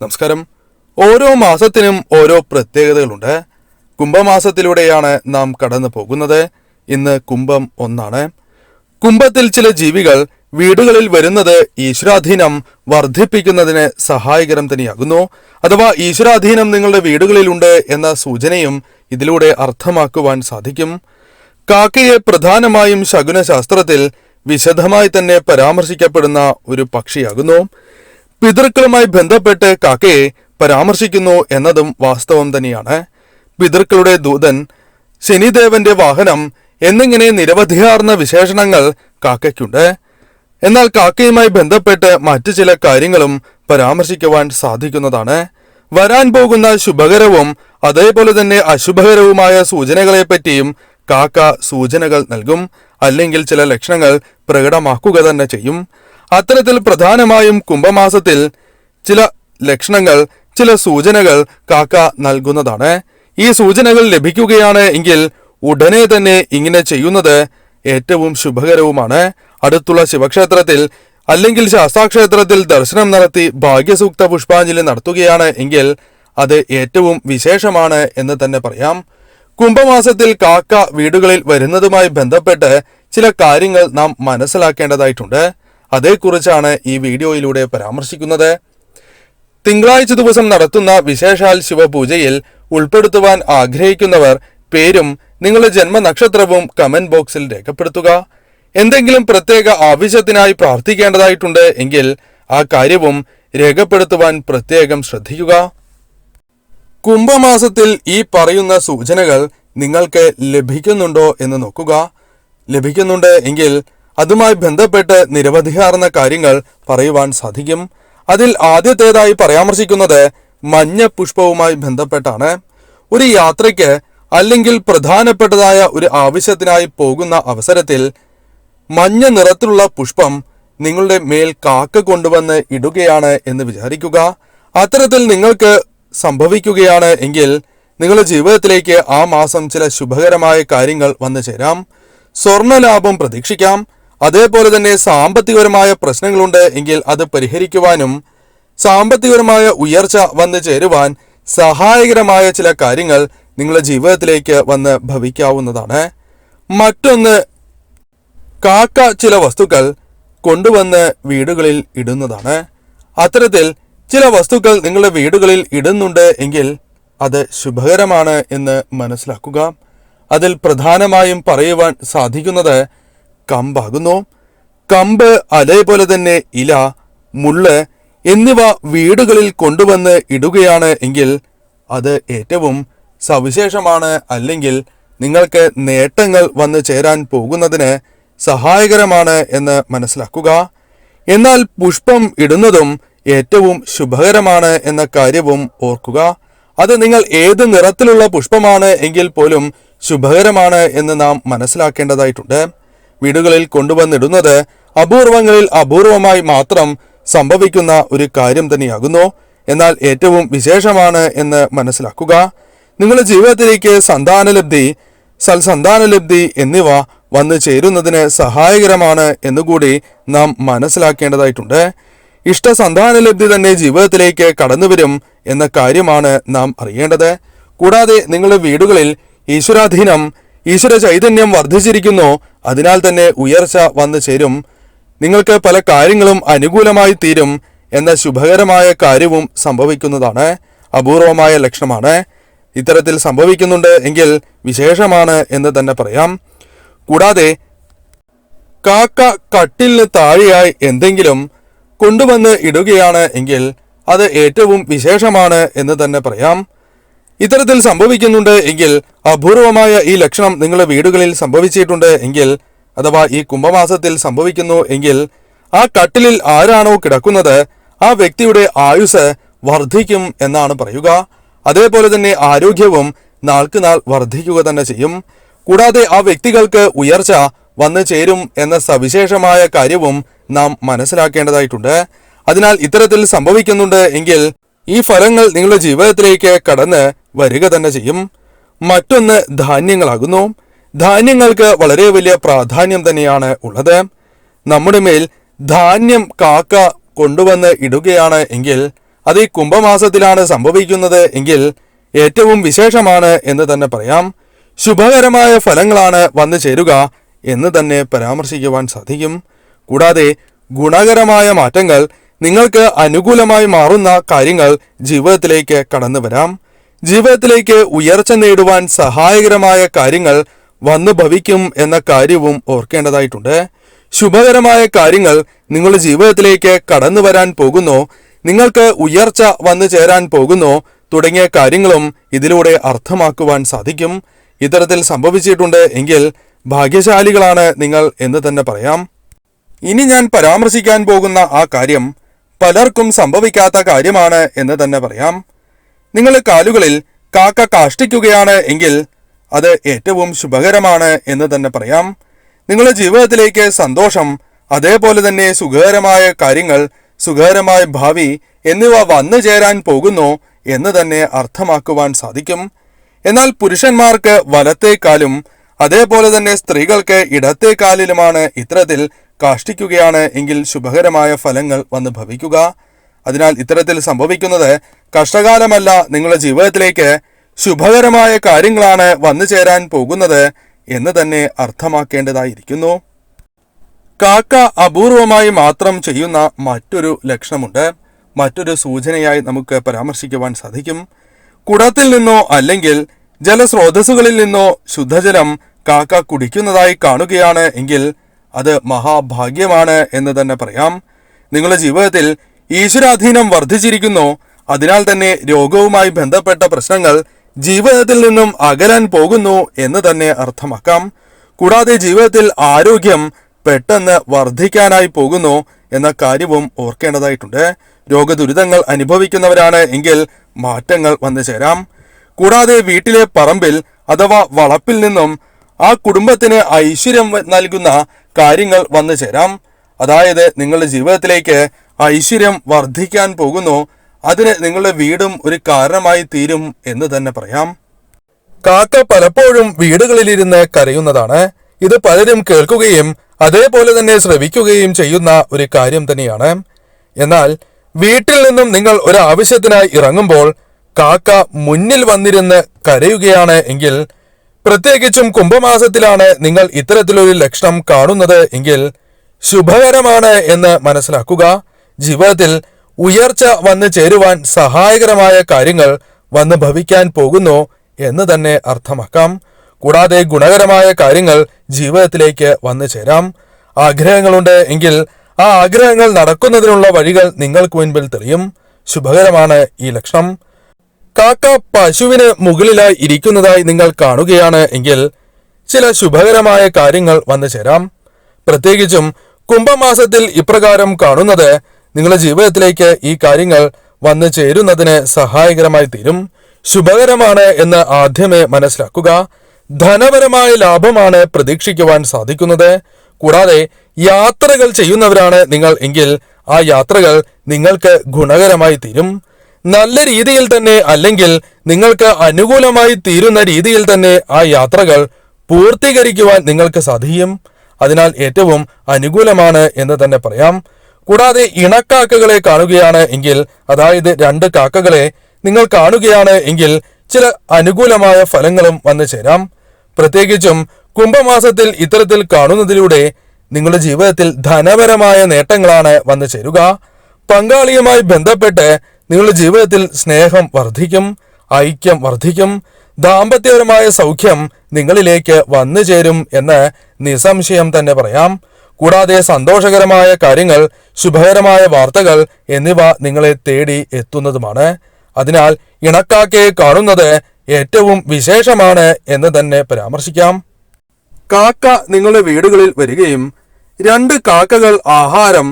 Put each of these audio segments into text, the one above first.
നമസ്കാരം. ഓരോ മാസത്തിനും ഓരോ പ്രത്യേകതകളുണ്ട്. കുംഭമാസത്തിലൂടെയാണ് നാം കടന്നു പോകുന്നത്. ഇന്ന് കുംഭം ഒന്നാണ്. കുംഭത്തിൽ ചില ജീവികൾ വീടുകളിൽ വരുന്നത് ഈശ്വരാധീനം വർദ്ധിപ്പിക്കുന്നതിന് സഹായകരം തന്നെയാകുന്നു. അഥവാ ഈശ്വരാധീനം നിങ്ങളുടെ വീടുകളിലുണ്ട് എന്ന സൂചനയും ഇതിലൂടെ അർത്ഥമാക്കുവാൻ സാധിക്കും. കാക്കയെ പ്രധാനമായും ശകുനശാസ്ത്രത്തിൽ വിശദമായി തന്നെ പരാമർശിക്കപ്പെടുന്ന ഒരു പക്ഷിയാകുന്നു. പിതൃക്കളുമായി ബന്ധപ്പെട്ട് കാക്കയെ പരാമർശിക്കുന്നു എന്നതും വാസ്തവം തന്നെയാണ്. പിതൃക്കളുടെ ദൂതൻ ശനിദേവന്റെ വാഹനം എന്നിങ്ങനെ നിരവധിയാർന്ന വിശേഷണങ്ങൾ കാക്കയ്ക്കുണ്ട്. എന്നാൽ കാക്കയുമായി ബന്ധപ്പെട്ട് മറ്റു ചില കാര്യങ്ങളും പരാമർശിക്കുവാൻ സാധിക്കുന്നതാണ്. വരാൻ പോകുന്ന ശുഭകരവും അതേപോലെ തന്നെ അശുഭകരവുമായ സൂചനകളെപ്പറ്റിയും കാക്ക സൂചനകൾ നൽകും. അല്ലെങ്കിൽ ചില ലക്ഷണങ്ങൾ പ്രകടമാക്കുക തന്നെ ചെയ്യും. അത്തരത്തിൽ പ്രധാനമായും കുംഭമാസത്തിൽ ചില ലക്ഷണങ്ങൾ ചില സൂചനകൾ കാക്ക നൽകുന്നതാണ്. ഈ സൂചനകൾ ലഭിക്കുകയാണ് എങ്കിൽ ഉടനെ തന്നെ ഇങ്ങനെ ചെയ്യുന്നത് ഏറ്റവും ശുഭകരവുമാണ്. അടുത്തുള്ള ശിവക്ഷേത്രത്തിൽ അല്ലെങ്കിൽ ശാസ്താക്ഷേത്രത്തിൽ ദർശനം നടത്തി ഭാഗ്യസൂക്ത പുഷ്പാഞ്ജലി നടത്തുകയാണ് എങ്കിൽ അത് ഏറ്റവും വിശേഷമാണ് എന്ന് തന്നെ പറയാം. കുംഭമാസത്തിൽ കാക്ക വീടുകളിൽ വരുന്നതുമായി ബന്ധപ്പെട്ട് ചില കാര്യങ്ങൾ നാം മനസ്സിലാക്കേണ്ടതായിട്ടുണ്ട്. അതേക്കുറിച്ചാണ് ഈ വീഡിയോയിലൂടെ പരാമർശിക്കുന്നത്. തിങ്കളാഴ്ച ദിവസം നടത്തുന്ന വിശേഷാൽ ശിവപൂജയിൽ ഉൾപ്പെടുത്തുവാൻ ആഗ്രഹിക്കുന്നവർ പേരും നിങ്ങളുടെ ജന്മനക്ഷത്രവും കമന്റ് ബോക്സിൽ രേഖപ്പെടുത്തുക. എന്തെങ്കിലും പ്രത്യേക ആവശ്യത്തിനായി പ്രാർത്ഥിക്കേണ്ടതായിട്ടുണ്ട് എങ്കിൽ ആ കാര്യവും രേഖപ്പെടുത്തുവാൻ പ്രത്യേകം ശ്രദ്ധിക്കുക. കുംഭമാസത്തിൽ ഈ പറയുന്ന സൂചനകൾ നിങ്ങൾക്ക് ലഭിക്കുന്നുണ്ടോ എന്ന് നോക്കുക. ലഭിക്കുന്നുണ്ട് എങ്കിൽ അതുമായി ബന്ധപ്പെട്ട് നിരവധിയാർന്ന കാര്യങ്ങൾ പറയുവാൻ സാധിക്കും. അതിൽ ആദ്യത്തേതായി പരാമർശിക്കുന്നത് മഞ്ഞ പുഷ്പവുമായി ബന്ധപ്പെട്ടാണ്. ഒരു യാത്രയ്ക്ക് അല്ലെങ്കിൽ പ്രധാനപ്പെട്ടതായ ഒരു ആവശ്യത്തിനായി പോകുന്ന അവസരത്തിൽ മഞ്ഞ നിറത്തിലുള്ള പുഷ്പം നിങ്ങളുടെ മേൽ കാക്ക കൊണ്ടുവന്ന് ഇടുകയാണ് എന്ന് വിചാരിക്കുക. അത്തരത്തിൽ നിങ്ങൾക്ക് സംഭവിക്കുകയാണ് എങ്കിൽ നിങ്ങളുടെ ജീവിതത്തിലേക്ക് ആ മാസം ചില ശുഭകരമായ കാര്യങ്ങൾ വന്നു ചേരാം. സ്വർണലാഭം പ്രതീക്ഷിക്കാം. അതേപോലെ തന്നെ സാമ്പത്തികപരമായ പ്രശ്നങ്ങളുണ്ട് എങ്കിൽ അത് പരിഹരിക്കുവാനും സാമ്പത്തികപരമായ ഉയർച്ച വന്നു ചേരുവാൻ സഹായകരമായ ചില കാര്യങ്ങൾ നിങ്ങളുടെ ജീവിതത്തിലേക്ക് വന്ന് ഭവിക്കാവുന്നതാണ്. മറ്റൊന്ന് കാക്ക ചില വസ്തുക്കൾ കൊണ്ടുവന്ന് വീടുകളിൽ ഇടുന്നതാണ്. അത്തരത്തിൽ ചില വസ്തുക്കൾ നിങ്ങളുടെ വീടുകളിൽ ഇടുന്നുണ്ട് എങ്കിൽ അത് ശുഭകരമാണ് എന്ന് മനസ്സിലാക്കുക. അതിൽ പ്രധാനമായും പറയുവാൻ സാധിക്കുന്നത് കമ്പാകുന്നു. കമ്പ് അതേപോലെ തന്നെ ഇല മുള്ള് എന്നിവ വീടുകളിൽ കൊണ്ടുവന്ന് ഇടുകയാണ് എങ്കിൽ അത് ഏറ്റവും സവിശേഷമാണ് അല്ലെങ്കിൽ നിങ്ങൾക്ക് നേട്ടങ്ങൾ വന്നു ചേരാൻ പോകുന്നതിന് സഹായകരമാണ് എന്ന് മനസ്സിലാക്കുക. എന്നാൽ പുഷ്പം ഇടുന്നതും ഏറ്റവും ശുഭകരമാണ് എന്ന കാര്യവും ഓർക്കുക. അത് നിങ്ങൾ ഏത് നിറത്തിലുള്ള പുഷ്പമാണ് എങ്കിൽ പോലും ശുഭകരമാണ് എന്ന് നാം മനസ്സിലാക്കേണ്ടതായിട്ടുണ്ട്. വീടുകളിൽ കൊണ്ടുവന്നിടുന്നത് അപൂർവങ്ങളിൽ അപൂർവമായി മാത്രം സംഭവിക്കുന്ന ഒരു കാര്യം തന്നെയാകുന്നു. എന്നാൽ ഏറ്റവും വിശേഷമാണ് എന്ന് മനസ്സിലാക്കുക. നിങ്ങളുടെ ജീവിതത്തിലേക്ക് സന്താനലബ്ധി സൽസന്താനലബ്ധി എന്നിവ വന്നു ചേരുന്നതിന് സഹായകരമാണ് എന്നുകൂടി നാം മനസ്സിലാക്കേണ്ടതായിട്ടുണ്ട്. ഇഷ്ടസന്താനലബ്ധി തന്നെ ജീവിതത്തിലേക്ക് കടന്നുവരും എന്ന കാര്യമാണ് നാം അറിയേണ്ടത്. കൂടാതെ നിങ്ങളുടെ വീടുകളിൽ ഈശ്വരാധീനം ഈശ്വര ചൈതന്യം വർദ്ധിച്ചിരിക്കുന്നു. അതിനാൽ തന്നെ ഉയർച്ച വന്നു ചേരും. നിങ്ങൾക്ക് പല കാര്യങ്ങളും അനുകൂലമായി തീരും എന്ന ശുഭകരമായ കാര്യവും സംഭവിക്കുന്നതാണ്. അപൂർവമായ ലക്ഷണമാണ്. ഇത്തരത്തിൽ സംഭവിക്കുന്നുണ്ട് എങ്കിൽ വിശേഷമാണ് എന്ന് തന്നെ പറയാം. കൂടാതെ കാക്ക കട്ടിലിന് താഴെയായി എന്തെങ്കിലും കൊണ്ടുവന്ന് ഇടുകയാണ് എങ്കിൽ അത് ഏറ്റവും വിശേഷമാണ് എന്ന് തന്നെ പറയാം. ഇത്തരത്തിൽ സംഭവിക്കുന്നുണ്ട് എങ്കിൽ അപൂർവമായ ഈ ലക്ഷണം നിങ്ങളുടെ വീടുകളിൽ സംഭവിച്ചിട്ടുണ്ട് എങ്കിൽ അഥവാ ഈ കുംഭമാസത്തിൽ സംഭവിക്കുന്നു എങ്കിൽ ആ കട്ടിലിൽ ആരാണോ കിടക്കുന്നത് ആ വ്യക്തിയുടെ ആയുസ് വർദ്ധിക്കും എന്നാണ് പറയുക. അതേപോലെ തന്നെ ആരോഗ്യവും നാൾക്ക് നാൾ വർദ്ധിക്കുക തന്നെ ചെയ്യും. കൂടാതെ ആ വ്യക്തികൾക്ക് ഉയർച്ച വന്നു ചേരും എന്ന സവിശേഷമായ കാര്യവും നാം മനസ്സിലാക്കേണ്ടതായിട്ടുണ്ട്. അതിനാൽ ഇത്തരത്തിൽ സംഭവിക്കുന്നുണ്ട് എങ്കിൽ ഈ ഫലങ്ങൾ നിങ്ങളുടെ ജീവിതത്തിലേക്ക് കടന്ന് വരിക തന്നെ ചെയ്യും. മറ്റൊന്ന് ധാന്യങ്ങളാകുന്നു. ധാന്യങ്ങൾക്ക് വളരെ വലിയ പ്രാധാന്യം തന്നെയാണ് ഉള്ളത്. നമ്മുടെ മേൽ ധാന്യം കാക്ക കൊണ്ടുവന്ന് ഇടുകയാണ് എങ്കിൽ അത് ഈ കുംഭമാസത്തിലാണ് സംഭവിക്കുന്നത് എങ്കിൽ ഏറ്റവും വിശേഷമാണ് എന്ന് തന്നെ പറയാം. ശുഭകരമായ ഫലങ്ങളാണ് വന്നു ചേരുക എന്ന് തന്നെ പരാമർശിക്കുവാൻ സാധിക്കും. കൂടാതെ ഗുണകരമായ മാറ്റങ്ങൾ നിങ്ങൾക്ക് അനുകൂലമായി മാറുന്ന കാര്യങ്ങൾ ജീവിതത്തിലേക്ക് കടന്നു വരാം. ജീവിതത്തിലേക്ക് ഉയർച്ച നേടുവാൻ സഹായകരമായ കാര്യങ്ങൾ വന്നു ഭവിക്കും എന്ന കാര്യവും ഓർക്കേണ്ടതായിട്ടുണ്ട്. ശുഭകരമായ കാര്യങ്ങൾ നിങ്ങളുടെ ജീവിതത്തിലേക്ക് കടന്നു വരാൻ പോകുന്നു. നിങ്ങൾക്ക് ഉയർച്ച വന്നു ചേരാൻ പോകുന്നു. തുടങ്ങിയ കാര്യങ്ങളും ഇതിലൂടെ അർത്ഥമാക്കുവാൻ സാധിക്കും. ഇത്തരത്തിൽ സംഭവിച്ചിട്ടുണ്ട് എങ്കിൽ ഭാഗ്യശാലികളാണ് നിങ്ങൾ എന്ന് തന്നെ പറയാം. ഇനി ഞാൻ പരാമർശിക്കാൻ പോകുന്ന ആ കാര്യം പലർക്കും സംഭവിക്കാത്ത കാര്യമാണ് എന്ന് തന്നെ പറയാം. നിങ്ങൾ കാലുകളിൽ കാക്ക കാഷ്ടിക്കുകയാണ് എങ്കിൽ അത് ഏറ്റവും ശുഭകരമാണ് എന്ന് തന്നെ പറയാം. നിങ്ങളുടെ ജീവിതത്തിലേക്ക് സന്തോഷം അതേപോലെ തന്നെ സുഖകരമായ കാര്യങ്ങൾ സുഖകരമായ ഭാവി എന്നിവ വന്നു ചേരാൻ പോകുന്നു എന്ന് തന്നെ അർത്ഥമാക്കുവാൻ സാധിക്കും. എന്നാൽ പുരുഷന്മാർക്ക് വലത്തേക്കാലും അതേപോലെ തന്നെ സ്ത്രീകൾക്ക് ഇടത്തേക്കാലിലുമാണ് ഇത്തരത്തിൽ കാഷ്ടിക്കുകയാണ് എങ്കിൽ ശുഭകരമായ ഫലങ്ങൾ വന്ന് ഭവിക്കുക. അതിനാൽ ഇത്തരത്തിൽ സംഭവിക്കുന്നത് കഷ്ടകാലമല്ല നിങ്ങളുടെ ജീവിതത്തിലേക്ക് ശുഭകരമായ കാര്യങ്ങളാണ് വന്നു ചേരാൻ പോകുന്നത് എന്ന് തന്നെ അർത്ഥമാക്കേണ്ടതായിരിക്കുന്നു. കാക്ക അപൂർവമായി മാത്രം ചെയ്യുന്ന മറ്റൊരു ലക്ഷണമുണ്ട്. മറ്റൊരു സൂചനയായി നമുക്ക് പരാമർശിക്കുവാൻ സാധിക്കും. കുടത്തിൽ നിന്നോ അല്ലെങ്കിൽ ജലസ്രോതസ്സുകളിൽ നിന്നോ ശുദ്ധജലം കാക്ക കുടിക്കുന്നതായി കാണുകയാണ് എങ്കിൽ അത് മഹാഭാഗ്യമാണ് എന്ന് തന്നെ പറയാം. നിങ്ങളുടെ ജീവിതത്തിൽ ഈശ്വരാധീനം വർദ്ധിച്ചിരിക്കുന്നു. അതിനാൽ തന്നെ രോഗവുമായി ബന്ധപ്പെട്ട പ്രശ്നങ്ങൾ ജീവിതത്തിൽ നിന്നും അകലാൻ പോകുന്നു എന്ന് തന്നെ അർത്ഥമാക്കാം. കൂടാതെ ജീവിതത്തിൽ ആരോഗ്യം പെട്ടെന്ന് വർദ്ധിക്കാനായി പോകുന്നു എന്ന കാര്യവും ഓർക്കേണ്ടതായിട്ടുണ്ട്. രോഗദുരിതങ്ങൾ അനുഭവിക്കുന്നവരാണ് എങ്കിൽ മാറ്റങ്ങൾ വന്നു ചേരാം കൂടാതെ വീട്ടിലെ പറമ്പിൽ അഥവാ വളപ്പിൽ നിന്നും ആ കുടുംബത്തിന് ഐശ്വര്യം നൽകുന്ന കാര്യങ്ങൾ വന്നു ചേരാം. അതായത് നിങ്ങളുടെ ജീവിതത്തിലേക്ക് ഐശ്വര്യം വർദ്ധിക്കാൻ പോകുന്നു. അതിന് നിങ്ങളുടെ വീടും ഒരു കാരണമായി തീരും എന്ന് തന്നെ പറയാം. കാക്ക പലപ്പോഴും വീടുകളിലിരുന്ന് കരയുന്നതാണ്. ഇത് പലരും കേൾക്കുകയും അതേപോലെ തന്നെ ശ്രവിക്കുകയും ചെയ്യുന്ന ഒരു കാര്യം തന്നെയാണ്. എന്നാൽ വീട്ടിൽ നിന്നും നിങ്ങൾ ഒരു ആവശ്യത്തിനായി ഇറങ്ങുമ്പോൾ കാക്ക മുന്നിൽ വന്നിരുന്ന് കരയുകയാണ് എങ്കിൽ പ്രത്യേകിച്ചും കുംഭമാസത്തിലാണ് നിങ്ങൾ ഇത്തരത്തിലൊരു ലക്ഷണം കാണുന്നത് എങ്കിൽ ശുഭകരമാണ് എന്ന് മനസ്സിലാക്കുക. ജീവിതത്തിൽ ഉയർച്ച വന്ന് ചേരുവാൻ സഹായകരമായ കാര്യങ്ങൾ വന്ന് ഭവിക്കാൻ പോകുന്നു എന്ന് തന്നെ അർത്ഥമാക്കാം. കൂടാതെ ഗുണകരമായ കാര്യങ്ങൾ ജീവിതത്തിലേക്ക് വന്നു ചേരാം. ആഗ്രഹങ്ങളുണ്ട് എങ്കിൽ ആ ആഗ്രഹങ്ങൾ നടക്കുന്നതിനുള്ള വഴികൾ നിങ്ങൾക്ക് മുൻപിൽ തെളിയും. ശുഭകരമാണ് ഈ ലക്ഷണം. കാക്ക പശുവിന് മുകളിലായി ഇരിക്കുന്നതായി നിങ്ങൾ കാണുകയാണ് എങ്കിൽ ചില ശുഭകരമായ കാര്യങ്ങൾ വന്നു ചേരാം. പ്രത്യേകിച്ചും കുംഭമാസത്തിൽ ഇപ്രകാരം കാണുന്നത് നിങ്ങളുടെ ജീവിതത്തിലേക്ക് ഈ കാര്യങ്ങൾ വന്നു ചേരുന്നതിന് സഹായകരമായി തീരും. ശുഭകരമാണ് എന്ന് ആദ്യമേ മനസ്സിലാക്കുക. ധനപരമായ ലാഭമാണ് പ്രതീക്ഷിക്കുവാൻ സാധിക്കുന്നത്. കൂടാതെ യാത്രകൾ ചെയ്യുന്നവരാണ് നിങ്ങൾ എങ്കിൽ ആ യാത്രകൾ നിങ്ങൾക്ക് ഗുണകരമായി തീരും. നല്ല രീതിയിൽ തന്നെ അല്ലെങ്കിൽ നിങ്ങൾക്ക് അനുകൂലമായി തീരുന്ന രീതിയിൽ തന്നെ ആ യാത്രകൾ പൂർത്തീകരിക്കുവാൻ നിങ്ങൾക്ക് സാധിക്കും. അതിനാൽ ഏറ്റവും അനുകൂലമാണ് എന്ന് തന്നെ പറയാം. കൂടാതെ ഇണക്കാക്കകളെ കാണുകയാണ് എങ്കിൽ അതായത് രണ്ട് കാക്കകളെ നിങ്ങൾ കാണുകയാണ് എങ്കിൽ ചില അനുകൂലമായ ഫലങ്ങളും വന്നു ചേരാം. പ്രത്യേകിച്ചും കുംഭമാസത്തിൽ ഇത്തരത്തിൽ കാണുന്നതിലൂടെ നിങ്ങളുടെ ജീവിതത്തിൽ ധനപരമായ നേട്ടങ്ങളാണ് വന്നു ചേരുക. പങ്കാളിയുമായി ബന്ധപ്പെട്ട് നിങ്ങളുടെ ജീവിതത്തിൽ സ്നേഹം വർദ്ധിക്കും ഐക്യം വർദ്ധിക്കും ദാമ്പത്യപരമായ സൗഖ്യം നിങ്ങളിലേക്ക് വന്നു ചേരും എന്ന് നിസ്സംശയം തന്നെ പറയാം. കൂടാതെ സന്തോഷകരമായ കാര്യങ്ങൾ ശുഭകരമായ വാർത്തകൾ എന്നിവ നിങ്ങളെ തേടി എത്തുന്നതുമാണ്. അതിനാൽ ഇണക്കാക്കെ കാണുന്നത് ഏറ്റവും വിശേഷമാണ് എന്ന് തന്നെ പരാമർശിക്കാം. കാക്ക നിങ്ങളുടെ വീടുകളിൽ വരികയും രണ്ട് കാക്കകൾ ആഹാരം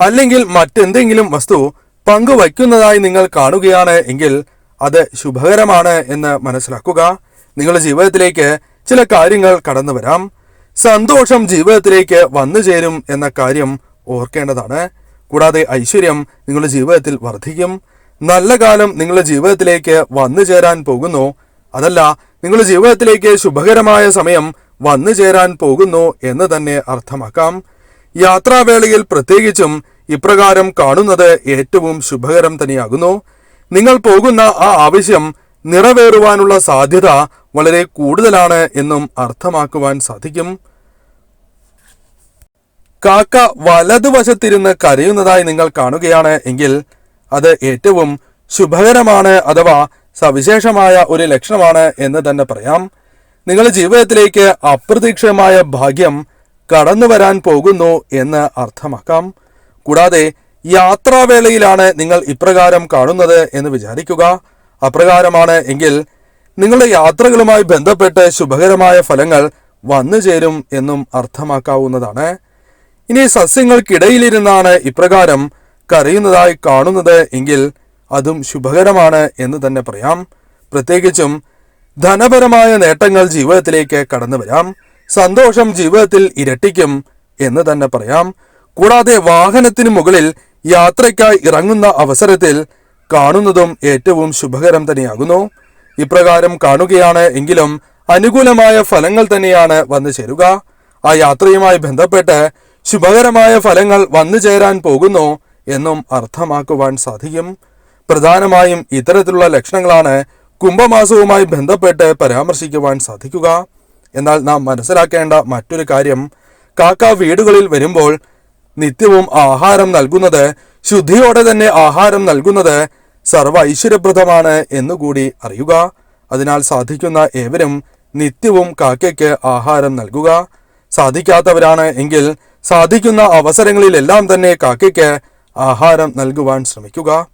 അല്ലെങ്കിൽ മറ്റെന്തെങ്കിലും വസ്തു പങ്കുവയ്ക്കുന്നതായി നിങ്ങൾ കാണുകയാണ് എങ്കിൽ അത് ശുഭകരമാണ് എന്ന് മനസ്സിലാക്കുക. നിങ്ങളുടെ ജീവിതത്തിലേക്ക് ചില കാര്യങ്ങൾ കടന്നു വരാം. സന്തോഷം ജീവിതത്തിലേക്ക് വന്നു ചേരും എന്ന കാര്യം ഓർക്കേണ്ടതാണ്. കൂടാതെ ഐശ്വര്യം നിങ്ങളുടെ ജീവിതത്തിൽ വർദ്ധിക്കും. നല്ല കാലം നിങ്ങളുടെ ജീവിതത്തിലേക്ക് വന്നു ചേരാൻ പോകുന്നു. അതല്ല നിങ്ങളുടെ ജീവിതത്തിലേക്ക് ശുഭകരമായ സമയം വന്നു ചേരാൻ പോകുന്നു എന്ന് തന്നെ അർത്ഥമാക്കാം. യാത്രാവേളയിൽ പ്രത്യേകിച്ചും ഇപ്രകാരം കാണുന്നത് ഏറ്റവും ശുഭകരം തന്നെയാകുന്നു. നിങ്ങൾ പോകുന്ന ആ ആവശ്യം നിറവേറുവാനുള്ള സാധ്യത വളരെ കൂടുതലാണ് എന്നും അർത്ഥമാക്കുവാൻ സാധിക്കും. കാക്ക വലതുവശത്തിരുന്ന് കരയുന്നതായി നിങ്ങൾ കാണുകയാണ് എങ്കിൽ അത് ഏറ്റവും ശുഭകരമാണ് അഥവാ സവിശേഷമായ ഒരു ലക്ഷണമാണ് എന്ന് തന്നെ പറയാം. നിങ്ങളുടെ ജീവിതത്തിലേക്ക് അപ്രതീക്ഷിതമായ ഭാഗ്യം കടന്നു വരാൻ പോകുന്നു എന്ന് അർത്ഥമാക്കാം. കൂടാതെ യാത്രാവേളയിലാണ് നിങ്ങൾ ഇപ്രകാരം കാണുന്നത് എന്ന് വിചാരിക്കുക. അപ്രകാരമാണ് എങ്കിൽ നിങ്ങളുടെ യാത്രകളുമായി ബന്ധപ്പെട്ട് ശുഭകരമായ ഫലങ്ങൾ വന്നു ചേരും എന്നും അർത്ഥമാക്കാവുന്നതാണ്. ഇനി സസ്യങ്ങൾക്കിടയിലിരുന്നാണ് ഇപ്രകാരം കരയുന്നതായി കാണുന്നത് എങ്കിൽ അതും ശുഭകരമാണ് എന്ന് തന്നെ പറയാം. പ്രത്യേകിച്ചും ധനപരമായ നേട്ടങ്ങൾ ജീവിതത്തിലേക്ക് കടന്നു വരാം. സന്തോഷം ജീവിതത്തിൽ ഇരട്ടിക്കും എന്ന് തന്നെ പറയാം. കൂടാതെ വാഹനത്തിന് മുകളിൽ യാത്രയ്ക്കായി ഇറങ്ങുന്ന അവസരത്തിൽ കാണുന്നതും ഏറ്റവും ശുഭകരം തന്നെയാകുന്നു. ഇപ്രകാരം കാണുകയാണ് എങ്കിലും അനുകൂലമായ ഫലങ്ങൾ തന്നെയാണ് വന്നു ചേരുക. ആ യാത്രയുമായി ബന്ധപ്പെട്ട് ശുഭകരമായ ഫലങ്ങൾ വന്നു ചേരാൻ പോകുന്നു എന്നും അർത്ഥമാക്കുവാൻ സാധിക്കും. പ്രധാനമായും ഇത്തരത്തിലുള്ള ലക്ഷണങ്ങളാണ് കുംഭമാസവുമായി ബന്ധപ്പെട്ട് പരാമർശിക്കുവാൻ സാധിക്കുക. എന്നാൽ നാം മനസ്സിലാക്കേണ്ട മറ്റൊരു കാര്യം കാക്ക വീടുകളിൽ വരുമ്പോൾ നിത്യവും ആഹാരം നൽകുന്നത് ശുദ്ധിയോടെ തന്നെ ആഹാരം നൽകുന്നത് സർവ ഐശ്വര്യപ്രദമാണ് എന്നുകൂടി അറിയുക. അതിനാൽ സാധിക്കുന്ന ഏവരും നിത്യവും കാക്കയ്ക്ക് ആഹാരം നൽകുക. സാധിക്കാത്തവരാണ് എങ്കിൽ സാധിക്കുന്ന അവസരങ്ങളിലെല്ലാം തന്നെ കാക്കയ്ക്ക് ആഹാരം നൽകുവാൻ ശ്രമിക്കുക.